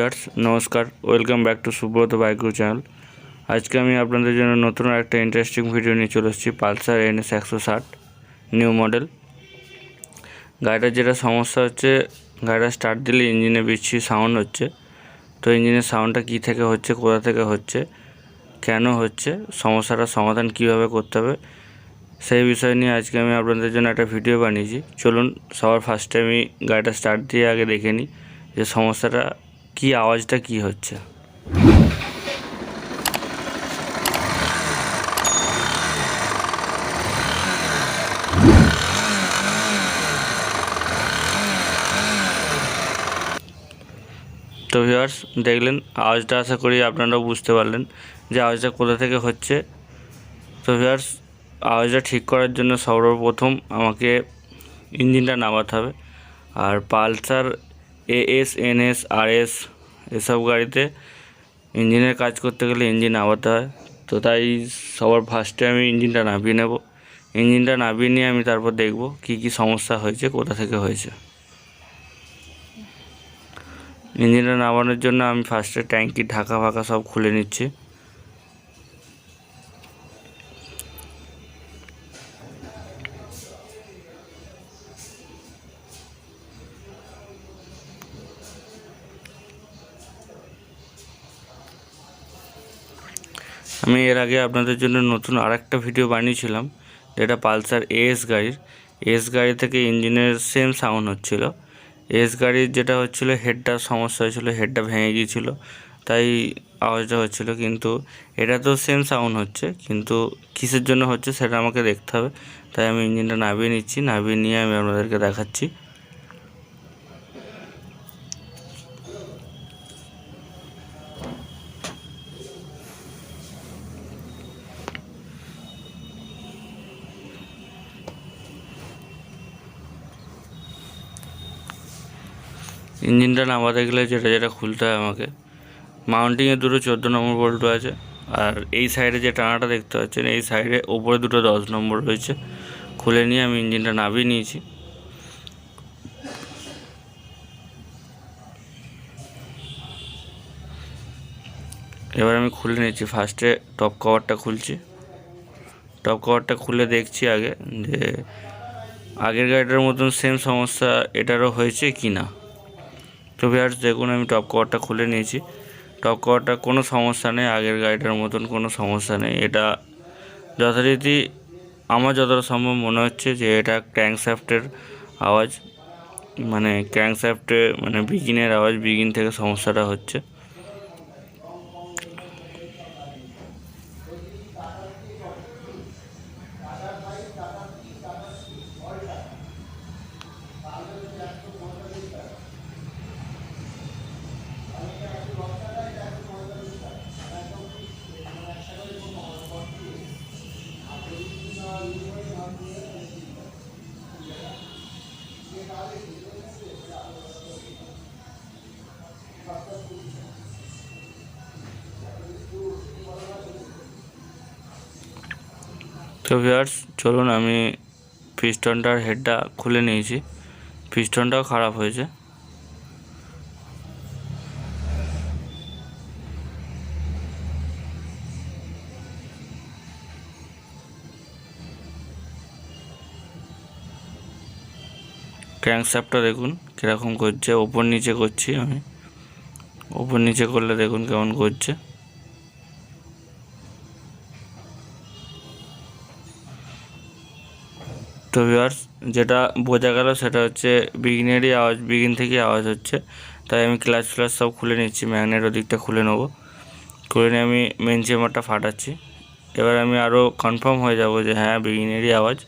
Viewers, নমস্কার। Welcome back to Subrata বাইকু channel. আজকে আমি আপনাদের জন্য নতুন একটা ইন্টারেস্টিং ভিডিও নিয়ে চলে এসেছি, পালসার এনএস একশো ষাট, নিউ মডেল। গাড়িটার যেটা সমস্যা হচ্ছে, গাড়িটা স্টার্ট দিলে ইঞ্জিনে বিচ্ছি সাউন্ড হচ্ছে। তো ইঞ্জিনের সাউন্ডটা কী থেকে হচ্ছে, কোথা থেকে হচ্ছে, কেন হচ্ছে, সমস্যাটার সমাধান কীভাবে করতে হবে, সেই বিষয় নিয়ে আজকে আমি আপনাদের জন্য একটা ভিডিও বানিয়েছি। চলুন, সবার ফার্স্টে আমি গাড়িটা স্টার্ট দিয়ে আগে দেখে নিই যে সমস্যাটা কি আওয়াজটা কি হচ্ছে? তো ভিউয়ার্স দেখলেন, আওয়াজটা আশা করি আপনারাও বুঝতে পারলেন যে আওয়াজটা কোথা থেকে হচ্ছে। তো ভিউয়ার্স আওয়াজটা ঠিক করার জন্য সর্বপ্রথম আমাকে ইঞ্জিনটা নামাতে হবে। আর পালসার এএস এনএস আরএস এসব গাড়িতে ইঞ্জিনের কাজ করতে গেলে ইঞ্জিন নামাতে হয়। তো তাই সবার ফার্স্টে আমি ইঞ্জিনটা নামিয়ে নেব। ইঞ্জিনটা নামিয়ে নিয়ে আমি তারপর দেখব কি কি সমস্যা হয়েছে, কোথা থেকে হয়েছে। ইঞ্জিনটা নামানোর জন্য আমি ফার্স্টে ট্যাঙ্কি ঢাকা ফাঁকা সব খুলে নিচ্ছি। আমি এর আগে আপনাদের জন্য নতুন আরেকটা ভিডিও বানিয়েছিলাম, যেটা পালসার এস গাড়ির। এস গাড়ি থেকে ইঞ্জিনের সেম সাউন্ড হচ্ছিল। এস গাড়ির যেটা হচ্ছিল হেডটার সমস্যা হয়েছিল হেডটা ভেঙে গিয়েছিল, তাই আওয়াজটা হচ্ছিল। কিন্তু এটা তো সেম সাউন্ড হচ্ছে, কিন্তু কিসের জন্য হচ্ছে সেটা আমাকে দেখতে হবে। তাই আমি ইঞ্জিনটা নামিয়ে নিচ্ছি, নামিয়ে নিয়ে আমি আপনাদেরকে দেখাচ্ছি। ইঞ্জিনটা নামাতে গেলে যেটা যেটা খুলতে হয় আমাকে। মাউন্টিংয়ে দুটো চোদ্দ নম্বর বল্টু আছে, আর এই সাইডে যে টানাটা দেখতে পাচ্ছেন, এই সাইডে ওপরে দুটো দশ নম্বর রয়েছে। খুলে নিয়ে আমি ইঞ্জিনটা নামিয়ে নিয়েছি। এবার আমি খুলে নিয়েছি ফার্স্টে টপ কভারটা খুলছি। টপ কভারটা খুলে দেখছি আগে যে আগের গাড়িটার মতন সেম সমস্যা এটারও হয়েছে কি না তো ভিয়ার্স দেখুন, আমি টপ কভারটা খুলে নিয়েছি। টপ কভারটা কোনো সমস্যা নেই, আগের গাড়িটার মতন কোনো সমস্যা নেই। এটা যথারীতি আমার যতটা সম্ভব মনে হচ্ছে যে এটা ক্র্যাঙ্কশ্যাফটের আওয়াজ মানে ক্র্যাঙ্কশ্যাফটে মানে বিগিনের আওয়াজ বিগিন থেকে সমস্যাটা হচ্ছে। তো ভিউয়ার্স চলুন আমি পিস্টনটার হেডটা খুলে নিয়েছি। পিস্টনটাও খারাপ হয়েছে। ক্র্যাঙ্কশ্যাফটটা দেখুন, কীরকম করছে। ওপর নিচে করছি আমি। ওপর নিচে করলে দেখুন কেমন করছে। তো ভিউয়ার্স যেটা বোঝা গেল সেটা হচ্ছে বিগিনেরই আওয়াজ বিগিন থেকেই আওয়াজ হচ্ছে। তাই আমি ক্লাচ ফ্লাস সব খুলে নিচ্ছি ম্যাগনেট ওদিকটা খুলে নেব। খুলে নিয়ে আমি মেন চেম্বারটা ফাটাচ্ছি। এবার আমি আরও কনফার্ম হয়ে যাব যে হ্যাঁ বিগিনেরই আওয়াজ।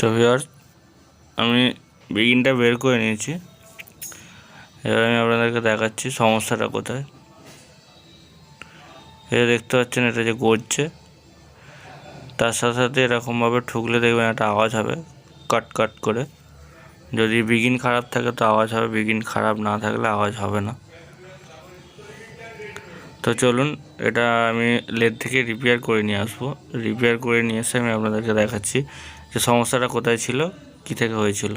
তো ভিউয়ার্স, আমি বিগিনটা বের করে নিয়েছি। এবার আমি আপনাদেরকে দেখাচ্ছি সমস্যাটা কোথায়। এটা দেখতে পাচ্ছেন, এটা যে গড়ছে, তার সাথে সাথে এরকমভাবে ঠুকলে দেখবেন একটা আওয়াজ হবে, কাট কাট করে। যদি বিগিন খারাপ থাকে তো আওয়াজ হবে বিগিন খারাপ না থাকলে আওয়াজ হবে না। তো চলুন, এটা আমি লেদ থেকে রিপেয়ার করে নিয়ে আসব। রিপেয়ার করে নিয়ে এসে আমি আপনাদেরকে দেখাচ্ছি যে সমস্যাটা কোথায় ছিল, কী থেকে হয়েছিল।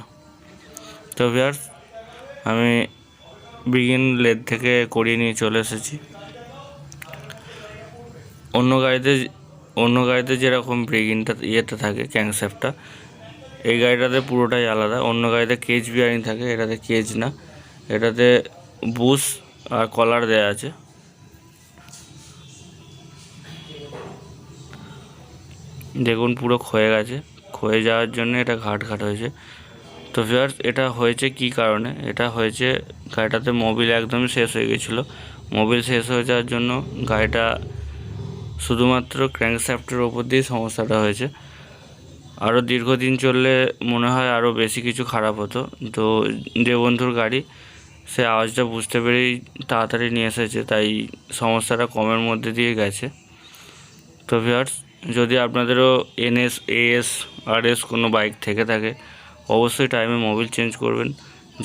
তো ভিয়ার্স আমি বিগিন লেদ থেকে করিয়ে নিয়ে চলে এসেছি। অন্য গাড়িতে অন্য গাড়িতে যেরকম ব্রেকিংটা ইয়েটা থাকে ক্যাংসেপটা এই গাড়িটাতে পুরোটাই আলাদা। অন্য গাড়িতে কেজ বিয়ারিং থাকে, এটাতে কেজ না। এটাতে বুশ আর কলার দেওয়া আছে। দেখুন পুরো ক্ষয়ে গেছে। ক্ষয়ে যাওয়ার জন্য এটা ঘাট ঘাট হয়েছে। তো ভিউয়ার্স এটা হয়েছে কি কারণে? এটা হয়েছে গাড়িটাতে মোবিল একদমই শেষ হয়ে গেছিল। মোবিল শেষ হয়ে যাওয়ার জন্য গাড়িটা শুধুমাত্র ক্র্যাঙ্কশ্যাফটের ওপর দিয়ে সমস্যাটা হয়েছে। আরও দীর্ঘদিন চললে মনে হয় আরও বেশি কিছু খারাপ হতো। তো যে বন্ধুর গাড়ি, সে আওয়াজটা বুঝতে পেরেই তাড়াতাড়ি নিয়ে এসেছে, তাই সমস্যাটা কমের মধ্যে দিয়ে গেছে। তো ভিউয়ার্স যদি আপনাদেরও এনএস, এএস আর এস কোনো বাইক থেকে থাকে, অবশ্যই টাইমে মোবিল চেঞ্জ করবেন,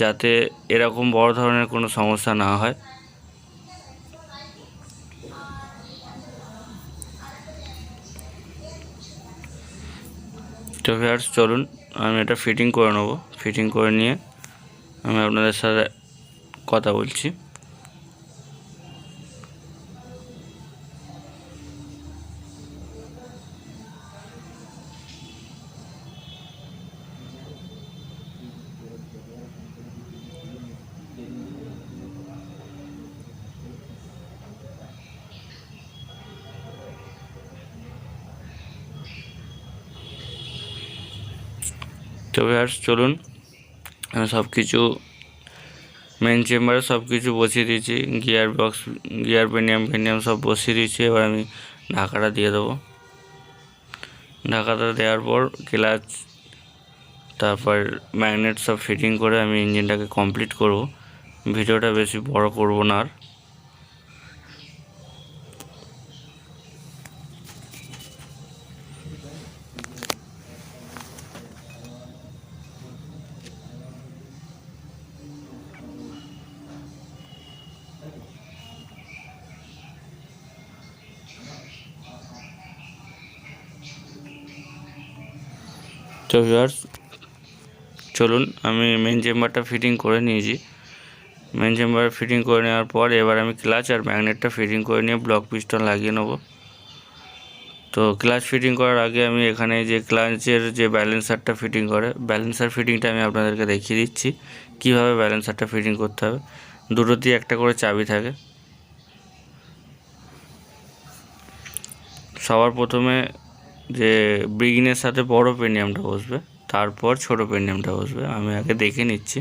যাতে এরকম বড় ধরনের কোনো সমস্যা না হয়। তো ভিউয়ার্স চলুন, আমি এটা ফিটিং করে নেব। ফিটিং করে নিয়ে আমি আপনাদের সাথে কথা বলছি। তো ভিউয়ার্স চলুন। সব কিছু মেন চেম্বারে সব কিছু বসিয়ে দিয়েছি। গিয়ার বক্স গিয়ার পেনিয়াম ফেনিয়াম সব বসিয়ে দিয়েছি। এবার আমি ঢাকাটা দিয়ে দেবো। ঢাকাটা দেওয়ার পর ক্লাচ তারপর ম্যাগনেট সব ফিটিং করে আমি ইঞ্জিনটাকে কমপ্লিট করব। ভিডিওটা বেশি বড় করব না আর। তো ভিউয়ার্স চলুন, আমি মেন চেম্বারটা ফিটিং করে নিয়েছি। মেন চেম্বার ফিটিং করে নেওয়ার পর এবার আমি ক্লাচ আর ম্যাগনেটটা ফিটিং করে নিয়ে ব্লক পিস্টন লাগিয়ে নেব। তো ক্লাচ ফিটিং করার আগে আমি এখানে যে ক্লাচের যে ব্যালেন্সারটা ফিটিং করে ব্যালেন্সার ফিটিংটা আমি আপনাদেরকে দেখিয়ে দিচ্ছি। কীভাবে ব্যালেন্সারটা ফিটিং করতে হবে? দুটোতেই একটা করে চাবি থাকে। সবার প্রথমে যে বিগিনের সাথে বড় পেনিয়ামটা বসবে তারপর ছোট পেনিয়ামটা বসবে আমি আগে দেখে নিচ্ছি।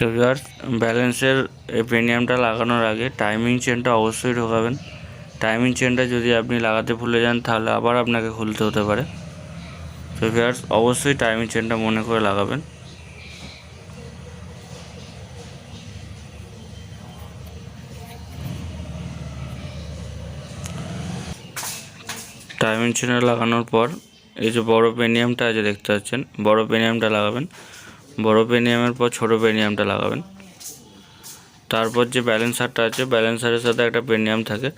তো ভিউয়ার্স ব্যালেন্সের পেনিয়ামটা লাগানোর আগে টাইমিং চেনটা অবশ্যই ঢোকাবেন। টাইমিং চেনটা যদি আপনি লাগাতে ভুলে যান, তাহলে আবার আপনাকে খুলতে হতে পারে। তো ভিউয়ার্স অবশ্যই টাইমিং চেনটা মনে করে লাগাবেন। টাইমিং চেনে লাগানোর পর, এই যে বড় পেনিয়ামটা আছে দেখতে পাচ্ছেন, বড় পেনিয়ামটা লাগাবেন। বড় পেনিয়ামের পর ছোট পেনিয়ামটা লাগাবেন। তারপর যে ব্যালেন্সারটা আছে ব্যালেন্সারের সাথে একটা পেনিয়াম থাকে।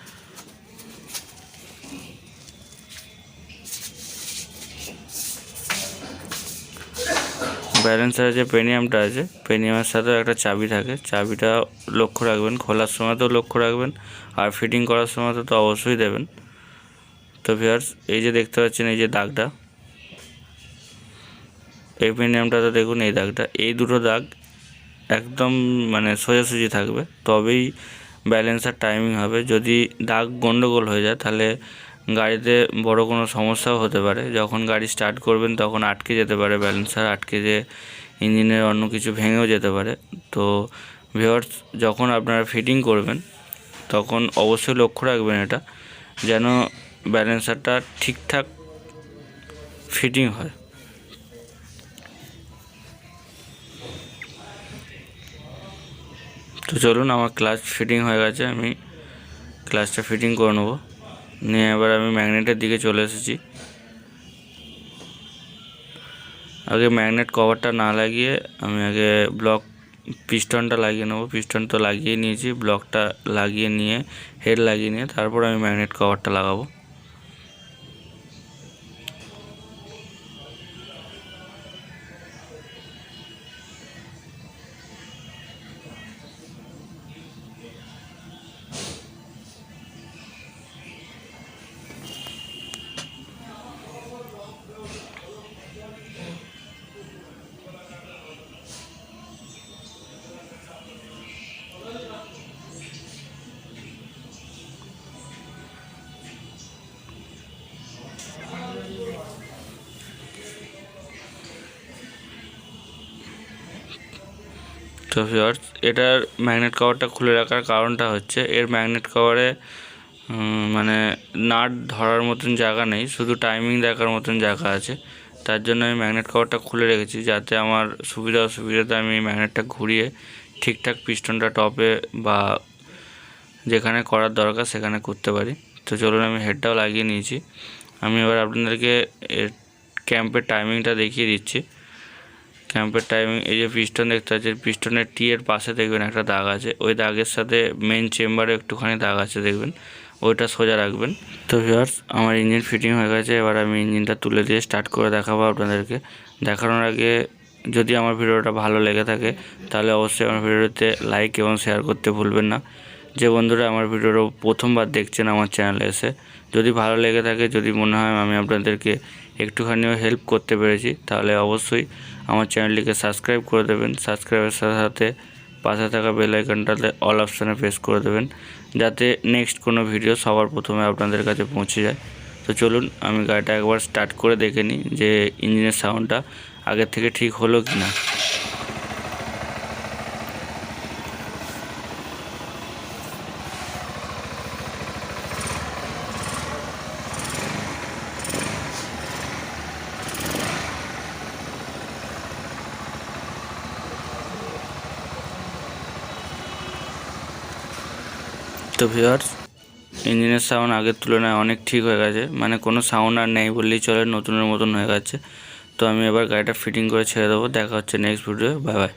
ব্যালেন্সারের যে পেনিয়ামটা আছে, পেনিয়ামের সাথেও একটা চাবি থাকে। চাবিটা লক্ষ্য রাখবেন, খোলার সময়তেও লক্ষ্য রাখবেন, আর ফিটিং করার সময় তো অবশ্যই দেবেন। তো ভিউয়ার্স, এই যে দেখতে পাচ্ছেন, এই যে দাগটা। এই পেনিয়ামটাতে দেখুন এই দাগটা। এই দুটো দাগ একদম মানে সোজাসুজি থাকবে। তবেই ব্যালেন্সার টাইমিং হবে। যদি দাগ গন্ডগোল হয়ে যায়, তাহলে গাড়িতে বড় কোনো সমস্যাও হতে পারে। যখন গাড়ি স্টার্ট করবেন, তখন আটকে যেতে পারে ব্যালেন্সার আটকে যে ইঞ্জিনের অন্য কিছু ভেঙেও যেতে পারে। তো ভিওর্স যখন আপনারা ফিটিং করবেন, তখন অবশ্যই লক্ষ্য রাখবেন এটা, যেন ব্যালেন্সারটা ঠিকঠাক ফিটিং হয়। তো চলুন, আমার ক্লাচ ফিটিং হয়ে গেছে, আমি ক্লাচটা ফিটিং করে নেব। নিয়ে এবার আমি ম্যাগনেটের দিকে চলে এসেছি। আগে ম্যাগনেট কভারটা না লাগিয়ে আমি আগে ব্লক পিস্টনটা লাগিয়ে নেব। পিস্টন তো লাগিয়ে নিয়েছি ব্লকটা লাগিয়ে নিয়ে হেড লাগিয়ে নিয়ে, তারপর আমি ম্যাগনেট কভারটা লাগাবো। তো ভিউয়ার্স এটার ম্যাগনেট কভারটা খুলে রাখার কারণটা হচ্ছে, এর ম্যাগনেট কভারে মানে নাট ধরার মতন জায়গা নেই, শুধু টাইমিং দেখার মতন জায়গা আছে। তার জন্য আমি ম্যাগনেট কভারটা খুলে রেখেছি, যাতে আমার সুবিধা অসুবিধাতে আমি ম্যাগনেটটা ঘুরিয়ে ঠিকঠাক পিস্টনটা টপে বা যেখানে করার দরকার সেখানে করতে পারি। তো চলুন আমি হেডটাও লাগিয়ে নিয়েছি। আমি এবার আপনাদেরকে ক্যাম্পের টাইমিংটা দেখিয়ে দিচ্ছি। ক্যাম্পের টাইমিং এই যে পিস্টন দেখতে পাচ্ছেন পিস্টনের টি এর পাশে দেখবেন একটা দাগ আছে। ওই দাগের সাথে মেন চেম্বারে একটুখানি দাগ আছে দেখবেন। ওইটা সোজা রাখবেন। তো ভিউয়ার্স আমার ইঞ্জিন ফিটিং হয়ে গেছে, এবার আমি ইঞ্জিনটা তুলে দিয়ে স্টার্ট করে দেখাবো আপনাদেরকে। দেখানোর আগে যদি আমার ভিডিওটা ভালো লেগে থাকে, তাহলে অবশ্যই আমার ভিডিওতে লাইক এবং শেয়ার করতে ভুলবেন না। যে বন্ধুরা আমার ভিডিওটা প্রথমবার দেখছেন আমার চ্যানেলে এসে যদি ভালো লেগে থাকে, যদি মনে হয় আমি আপনাদেরকে একটুখানিও হেল্প করতে পেরেছি, তাহলে অবশ্যই আমার চ্যানেলটিকে সাবস্ক্রাইব করে দেবেন। সাবস্ক্রাইবের সাথে সাথে পাশে থাকা বেল আইকনটাতে অল অপশানে প্রেস করে দেবেন, যাতে নেক্সট কোনো ভিডিও সবার প্রথমে আপনাদের কাছে পৌঁছে যায়। তো চলুন, আমি গাড়িটা একবার স্টার্ট করে দেখে নিই যে ইঞ্জিনের সাউন্ডটা আগের থেকে ঠিক হলো কি না তো ভিউয়ার্স ইঞ্জিনের সাউন্ড আগের তুলনায় অনেক ঠিক হয়ে গেছে। মানে কোনো সাউন্ড আর নেই বললেই চলে, নতুনের মতন হয়ে গেছে। তো আমি এবার গাড়িটা ফিটিং করে ছেড়ে দেবো। দেখা হচ্ছে নেক্সট ভিডিও বাই বাই